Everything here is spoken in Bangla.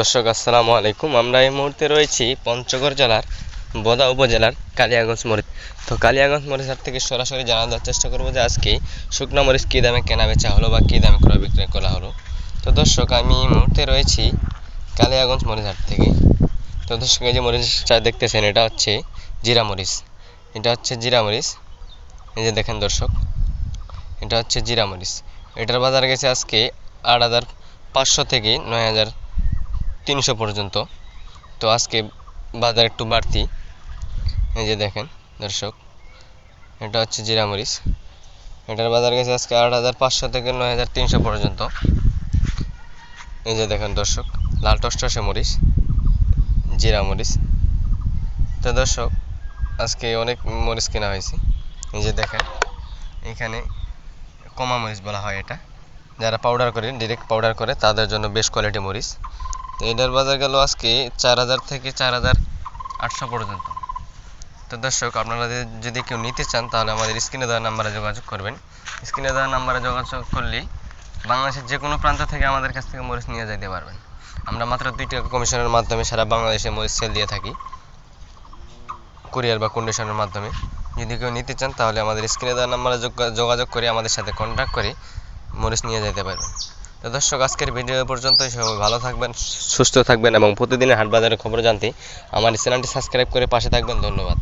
দর্শক, আসসালামু আলাইকুম। আমরা এই মুহূর্তে রয়েছি পঞ্চগড় জেলার বোদা উপজেলার কালিয়াগঞ্জ মরিচ। তো কালিয়াগঞ্জ মরিচ হাট থেকে সরাসরি জানার চেষ্টা করব যে আজকে শুকনো মরিচ কী দামে কেনা বেচা হলো বা কী দামে ক্রয় বিক্রয় করা হলো। তো দর্শক, আমি এই মুহূর্তে রয়েছি কালিয়াগঞ্জ মরিচ হাট থেকে। তো দর্শক, এই যে মরিচটা দেখতেছেন, এটা হচ্ছে জিরা মরিচ। এটা হচ্ছে জিরা মরিচ। এই যে দেখেন দর্শক, এটা হচ্ছে জিরা মরিচ। এটার বাজার গেছে আজকে আট হাজার পাঁচশো থেকে নয় হাজার তিনশো পর্যন্ত। তো আজকে বাজার একটু বাড়তি। এই যে দেখেন, দর্শক, এটা হচ্ছে জিরা মরিচ। এটার বাজার গেছে আজকে আট হাজার পাঁচশো থেকে নয় হাজার তিনশো পর্যন্ত। এই যে দেখেন, দর্শক, লাল টসটসে মরিচ, জিরা মরিচ। তো দর্শক, আজকে অনেক মরিচ কেনা হয়েছে। এই যে দেখেন, এখানে কমা মরিচ বলা হয় এটা। যারা পাউডার করে ডিরেক্ট পাউডার করে, তাদের জন্য বেশ কোয়ালিটি মরিচ। তো এটার বাজার গেল আজকে চার হাজার থেকে চার হাজার আটশো পর্যন্ত। তো দর্শক, আপনারা যদি- কেউ নিতে চান, তাহলে আমাদের স্ক্রিনে দেওয়া নাম্বারে যোগাযোগ করবেন। স্ক্রিনে দেওয়া নাম্বারে যোগাযোগ করলেই বাংলাদেশের যে কোনো প্রান্ত থেকে আমাদের কাছ থেকে মরিচ নিয়ে যেতে পারবেন। আমরা মাত্র দুই টাকা কমিশনের মাধ্যমে সারা বাংলাদেশে মরিচ সেল দিয়ে থাকি। কুরিয়ার বা কন্ডিশনের মাধ্যমে। যদি কেউ নিতে চান, তাহলে আমাদের স্ক্রিনে দেওয়া নাম্বারে যোগাযোগ করে আমাদের সাথে কন্ট্যাক্ট করে মরিচ নিয়ে যেতে পারবেন। তো দর্শক, আজকের ভিডিও পর্যন্ত সবাই ভালো থাকবেন, সুস্থ থাকবেন এবং প্রতিদিনের হাট বাজারের খবর জানতে আমার চ্যানেলটি সাবস্ক্রাইব করে পাশে থাকবেন। ধন্যবাদ।